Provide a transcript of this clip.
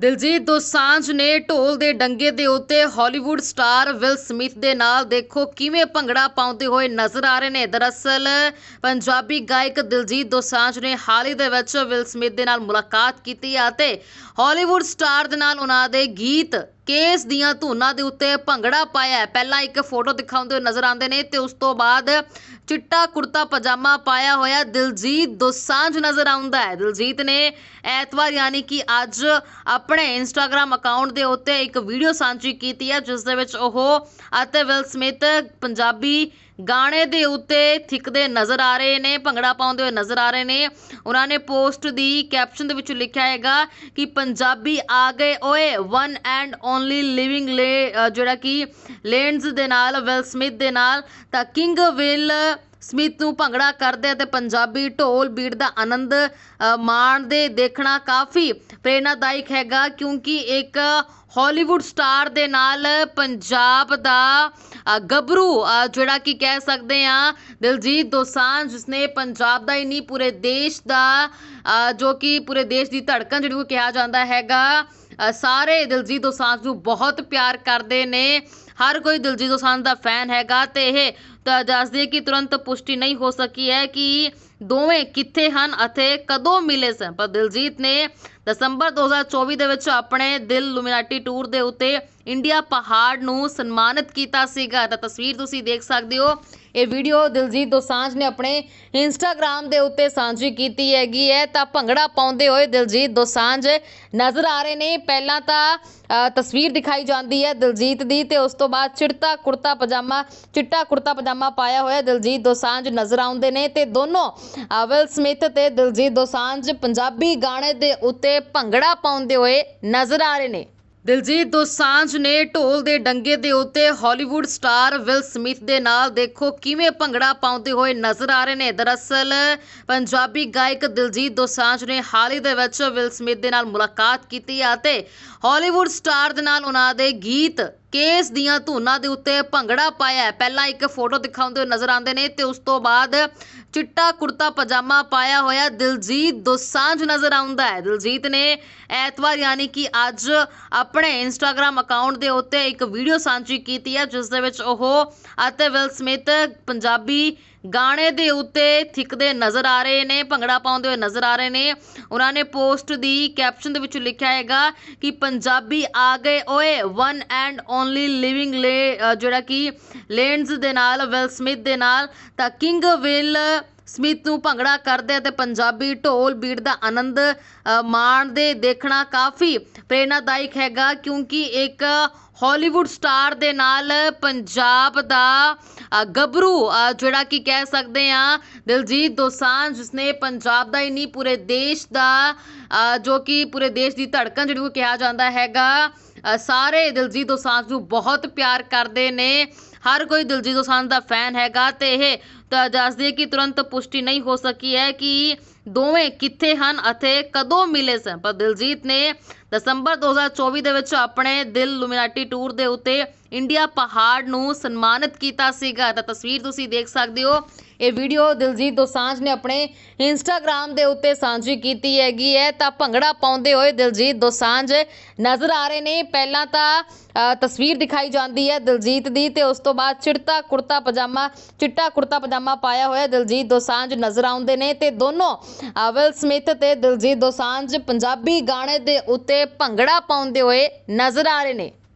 ਦਿਲਜੀਤ ਦੋਸਾਂਝ ਨੇ ਢੋਲ ਦੇ ਡੰਗੇ ਦੇ ਉੱਤੇ ਹਾਲੀਵੁੱਡ ਸਟਾਰ ਵਿਲ ਸਮਿਥ ਦੇ ਨਾਲ ਦੇਖੋ ਕਿਵੇਂ ਭੰਗੜਾ ਪਾਉਂਦੇ ਹੋਏ ਨਜ਼ਰ ਆ ਰਹੇ ਨੇ। ਦਰਅਸਲ ਪੰਜਾਬੀ ਗਾਇਕ ਦਿਲਜੀਤ ਦੋਸਾਂਝ ਨੇ ਹਾਲ ਹੀ ਦੇ ਵਿੱਚ ਵਿਲ ਸਮਿਥ ਦੇ ਨਾਲ ਮੁਲਾਕਾਤ ਕੀਤੀ ਅਤੇ ਹਾਲੀਵੁੱਡ ਸਟਾਰ ਦੇ ਨਾਲ ਉਹਨਾਂ ਦੇ ਗੀਤ ਕੇਸ ਦੀਆਂ ਧੁਨਾਂ ਦੇ ਉੱਤੇ ਭੰਗੜਾ ਪਾਇਆ ਪਹਿਲਾਂ ਇੱਕ ਫੋਟੋ ਦਿਖਾਉਂਦੇ ਹੋਏ ਨਜ਼ਰ ਆਉਂਦੇ ਨੇ ਤੇ ਉਸ ਤੋਂ ਬਾਅਦ ਚਿੱਟਾ ਕੁੜਤਾ ਪਜਾਮਾ ਪਾਇਆ ਹੋਇਆ ਦਿਲਜੀਤ ਦੋਸਾਂਝ ਨਜ਼ਰ ਆਉਂਦਾ ਹੈ। ਦਿਲਜੀਤ ਨੇ ਐਤਵਾਰ ਯਾਨੀ ਕਿ ਅੱਜ ਆਪਣੇ ਇੰਸਟਾਗ੍ਰam ਅਕਾਊਂਟ ਦੇ ਉੱਤੇ ਇੱਕ ਵੀਡੀਓ ਸਾਂਝੀ ਕੀਤੀ ਹੈ, ਜਿਸ ਦੇ ਵਿੱਚ ਉਹ ਅਤੇ ਵਿਲ ਸਮਿਥ ਪੰਜਾਬੀ ਗਾਣੇ ਦੇ ਉੱਤੇ ਥਿੱਕਦੇ ਨਜ਼ਰ ਆ ਰਹੇ ਨੇ, ਭੰਗੜਾ ਪਾਉਂਦੇ ਹੋਏ ਨਜ਼ਰ ਆ ਰਹੇ ਨੇ। ਉਹਨਾਂ ਨੇ ਪੋਸਟ ਦੀ ਕੈਪਸ਼ਨ ਦੇ ਵਿੱਚ ਲਿਖਿਆ ਹੈਗਾ ਕਿ ਪੰਜਾਬੀ ਆ ਗਏ ਓਏ ਵਨ ਐਂਡ ਓਨਲੀ ਲਿਵਿੰਗ ਲੇ ਜਿਹੜਾ ਕਿ ਲੈਂਡਸ ਦੇ ਨਾਲ ਵਿਲ ਸਮਿਥ ਦੇ ਨਾਲ, ਤਾਂ ਕਿੰਗ ਵਿਲ ਸਮਿਤ ਨੂੰ ਭੰਗੜਾ ਕਰਦੇ ਅਤੇ ਪੰਜਾਬੀ ਢੋਲ ਬੀਟ ਦਾ ਆਨੰਦ ਮਾਣਦੇ ਦੇਖਣਾ ਕਾਫੀ ਪ੍ਰੇਰਨਾਦਾਇਕ ਹੈਗਾ, ਕਿਉਂਕਿ ਇੱਕ ਹਾਲੀਵੁੱਡ ਸਟਾਰ ਦੇ ਨਾਲ ਪੰਜਾਬ ਦਾ ਗੱਭਰੂ ਜਿਹੜਾ ਕਿ ਕਹਿ ਸਕਦੇ ਆ ਦਿਲਜੀਤ ਦੋਸਾਂਝ, ਜਿਸਨੇ ਪੰਜਾਬ ਦਾ ਹੀ ਨਹੀਂ ਪੂਰੇ ਦੇਸ਼ ਦਾ ਜੋ ਕਿ ਪੂਰੇ ਦੇਸ਼ ਦੀ ਧੜਕਣ, ਜਿਹੜੀ ਉਹ ਕਿਹਾ ਜਾਂਦਾ ਹੈਗਾ। ਸਾਰੇ ਦਿਲਜੀਤ ਦੋਸਾਂਝ ਨੂੰ ਬਹੁਤ ਪਿਆਰ ਕਰਦੇ ਨੇ। ਹਰ ਕੋਈ ਦਿਲਜੀਤ ਦੋਸਾਂਝ ਦਾ ਫੈਨ ਹੈਗਾ ਤੇ ਇਹ ਤਾਂ ਕਿ ਤੁਰੰਤ ਪੁਸ਼ਟੀ ਨਹੀਂ ਹੋ ਸਕੀ ਹੈ ਕਿ ਦੋਵੇਂ ਕਿੱਥੇ ਹਨ ਅਤੇ ਕਦੋਂ ਮਿਲੇ ਸਨ। ਪਰ ਦਿਲਜੀਤ ਨੇ ਦਸੰਬਰ 2024 ਦੇ ਵਿੱਚ ਆਪਣੇ ਦਿਲ ਲੂਮੀਨਾਟੀ ਟੂਰ ਦੇ ਉੱਤੇ ਇੰਡੀਆ ਪਹਾੜ ਨੂੰ ਸਨਮਾਨਿਤ ਕੀਤਾ ਸੀਗਾ। ਤਾਂ ਤਸਵੀਰ ਤੁਸੀਂ ਦੇਖ ਸਕਦੇ ਹੋ ਇਹ ਵੀਡੀਓ ਦਿਲਜੀਤ ਦੋਸਾਂਝ ਨੇ ਆਪਣੇ ਇੰਸਟਾਗ੍ਰam ਦੇ ਉੱਤੇ ਸਾਂਝੀ ਕੀਤੀ ਹੈਗੀ ਹੈ। ਤਾਂ ਭੰਗੜਾ ਪਾਉਂਦੇ ਹੋਏ ਦਿਲਜੀਤ ਦੋਸਾਂਝ ਨਜ਼ਰ ਆ ਰਹੇ ਨੇ। ਪਹਿਲਾਂ ਤਾਂ ਤਸਵੀਰ ਦਿਖਾਈ ਜਾਂਦੀ ਹੈ ਦਿਲਜੀਤ ਦੀ ਤੇ ਉਸ ਤੋਂ ਬਾਅਦ ਚਿੜਤਾ ਕੁੜਤਾ ਪਜਾਮਾ ਚਿੱਟਾ ਕੁੜਤਾ ਪਜਾਮਾ ਪਾਇਆ ਹੋਇਆ ਦਿਲਜੀਤ ਦੋਸਾਂਝ ਨਜ਼ਰ ਆਉਂਦੇ ਨੇ ਤੇ ਦੋਨੋਂ ਅ, ਵਿਲ ਸਮਿਥ ਤੇ ਦਿਲਜੀਤ ਦੋਸਾਂਝ ਪੰਜਾਬੀ ਗਾਣੇ ਦੇ ਉੱਤੇ ਭੰਗੜਾ ਪਾਉਂਦੇ ਹੋਏ ਨਜ਼ਰ ਆ ਰਹੇ ਨੇ। ਦਿਲਜੀਤ ਦੋਸਾਂਝ ਨੇ ਢੋਲ ਦੇ ਡੰਗੇ ਦੇ ਉੱਤੇ ਹਾਲੀਵੁੱਡ ਸਟਾਰ ਵਿਲ ਸਮਿਥ ਦੇ ਨਾਲ ਦੇਖੋ ਕਿਵੇਂ ਭੰਗੜਾ ਪਾਉਂਦੇ ਹੋਏ ਨਜ਼ਰ ਆ ਰਹੇ ਨੇ। ਦਰਅਸਲ ਪੰਜਾਬੀ ਗਾਇਕ ਦਿਲਜੀਤ ਦੋਸਾਂਝ ਨੇ ਹਾਲ ਹੀ ਦੇ ਵਿੱਚ ਵਿਲ ਸਮਿਥ ਦੇ ਨਾਲ ਮੁਲਾਕਾਤ ਕੀਤੀ ਅਤੇ ਹਾਲੀਵੁੱਡ ਸਟਾਰ ਦੇ ਨਾਲ ਉਹਨਾਂ ਦੇ ਗੀਤ ਕੇਸ ਦੀਆਂ ਧੁਨਾਂ ਦੇ ਉੱਤੇ ਭੰਗੜਾ ਪਾਇਆ ਪਹਿਲਾਂ ਇੱਕ ਫੋਟੋ ਦਿਖਾਉਂਦੇ ਹੋਏ ਨਜ਼ਰ ਆਉਂਦੇ ਨੇ ਤੇ ਉਸ ਤੋਂ ਬਾਅਦ ਚਿੱਟਾ ਕੁੜਤਾ ਪਜਾਮਾ ਪਾਇਆ ਹੋਇਆ ਦਿਲਜੀਤ ਦੋਸਾਂਝ ਨਜ਼ਰ ਆਉਂਦਾ ਹੈ। ਦਿਲਜੀਤ ਨੇ ਐਤਵਾਰ ਯਾਨੀ ਕਿ ਅੱਜ ਆਪਣੇ ਇੰਸਟਾਗ੍ਰam ਅਕਾਊਂਟ ਦੇ ਉੱਤੇ ਇੱਕ ਵੀਡੀਓ ਸਾਂਝੀ ਕੀਤੀ ਹੈ, ਜਿਸ ਦੇ ਵਿੱਚ ਉਹ ਅਤੇ ਵਿਲ ਸਮਿਥ ਪੰਜਾਬੀ ਗਾਣੇ ਦੇ ਉੱਤੇ ਥਿੱਕਦੇ ਨਜ਼ਰ ਆ ਰਹੇ ਨੇ, ਭੰਗੜਾ ਪਾਉਂਦੇ ਹੋਏ ਨਜ਼ਰ ਆ ਰਹੇ ਨੇ। ਉਹਨਾਂ ਨੇ ਪੋਸਟ ਦੀ ਕੈਪਸ਼ਨ ਦੇ ਵਿੱਚ ਲਿਖਿਆ ਹੈਗਾ ਕਿ ਪੰਜਾਬੀ ਆ ਗਏ ਓਏ ਵਨ ਐਂਡ ਓਨਲੀ ਲਿਵਿੰਗ ਲੇ ਜਿਹੜਾ ਕਿ ਲੈਂਡਸ ਦੇ ਨਾਲ ਵਿਲ ਸਮਿਥ ਦੇ ਨਾਲ, ਤਾਂ ਕਿੰਗ ਵਿਲ ਸਮਿਤ ਨੂੰ ਭੰਗੜਾ ਕਰਦੇ ਅਤੇ ਪੰਜਾਬੀ ਢੋਲ ਬੀਟ ਦਾ ਆਨੰਦ ਮਾਣਦੇ ਦੇਖਣਾ ਕਾਫੀ ਪ੍ਰੇਰਨਾਦਾਇਕ ਹੈਗਾ, ਕਿਉਂਕਿ ਇੱਕ ਹਾਲੀਵੁੱਡ ਸਟਾਰ ਦੇ ਨਾਲ ਪੰਜਾਬ ਦਾ ਗੱਭਰੂ ਜਿਹੜਾ ਕਿ ਕਹਿ ਸਕਦੇ ਆ ਦਿਲਜੀਤ ਦੋਸਾਂਝ, ਜਿਸਨੇ ਪੰਜਾਬ ਦਾ ਹੀ ਨਹੀਂ ਪੂਰੇ ਦੇਸ਼ ਦਾ ਜੋ ਕਿ ਪੂਰੇ ਦੇਸ਼ ਦੀ ਧੜਕਣ ਜਿਹੜੀ ਉਹ ਕਿਹਾ ਜਾਂਦਾ ਹੈਗਾ ਸਾਰੇ ਦਿਲਜੀਤ ਦੋਸਾਂਝ ਨੂੰ ਬਹੁਤ ਪਿਆਰ ਕਰਦੇ ਨੇ ਹਰ ਕੋਈ ਦਿਲਜੀਤ ਦੋਸਾਂਝ ਦਾ ਫੈਨ ਹੈਗਾ ਤੇ ਇਹ ਤਾਂ ਕਿ ਤੁਰੰਤ ਪੁਸ਼ਟੀ ਨਹੀਂ ਹੋ ਸਕੀ ਹੈ ਕਿ ਦੋਵੇਂ ਕਿੱਥੇ ਹਨ ਅਤੇ ਕਦੋਂ ਮਿਲੇ ਸਨ। ਪਰ ਦਿਲਜੀਤ ਨੇ ਦਸੰਬਰ 2024 ਦੇ ਵਿੱਚ ਆਪਣੇ ਦਿਲ ਲੂਮੀਨਾਟੀ ਟੂਰ ਦੇ ਉੱਤੇ ਇੰਡੀਆ ਪਹਾੜ ਨੂੰ ਸਨਮਾਨਿਤ ਕੀਤਾ ਸੀਗਾ। ਤਾਂ ਤਸਵੀਰ ਤੁਸੀਂ ਦੇਖ ਸਕਦੇ ਹੋ ਇਹ ਵੀਡੀਓ ਦਿਲਜੀਤ ਦੋਸਾਂਝ ਨੇ ਆਪਣੇ ਇੰਸਟਾਗ੍ਰam ਦੇ ਉੱਤੇ ਸਾਂਝੀ ਕੀਤੀ ਹੈਗੀ ਹੈ। ਤਾਂ ਭੰਗੜਾ ਪਾਉਂਦੇ ਹੋਏ ਦਿਲਜੀਤ ਦੋਸਾਂਝ ਨਜ਼ਰ ਆ ਰਹੇ ਨੇ। ਪਹਿਲਾਂ ਤਾਂ ਤਸਵੀਰ ਦਿਖਾਈ ਜਾਂਦੀ ਹੈ ਦਿਲਜੀਤ ਦੀ ਤੇ ਉਸ ਤੋਂ ਬਾਅਦ ਚਿੜਤਾ ਕੁੜਤਾ ਪਜਾਮਾ ਚਿੱਟਾ ਕੁੜਤਾ ਪਜਾਮਾ ਪਾਇਆ ਹੋਇਆ ਦਿਲਜੀਤ ਦੋਸਾਂਝ ਨਜ਼ਰ ਆਉਂਦੇ ਨੇ ਤੇ ਦੋਨੋਂ ਅ, ਵਿਲ ਸਮਿਥ ਤੇ ਦਿਲਜੀਤ ਦੋਸਾਂਝ ਪੰਜਾਬੀ ਗਾਣੇ ਦੇ ਉੱਤੇ ਭੰਗੜਾ ਪਾਉਂਦੇ ਹੋਏ ਨਜ਼ਰ ਆ ਰਹੇ ਨੇ।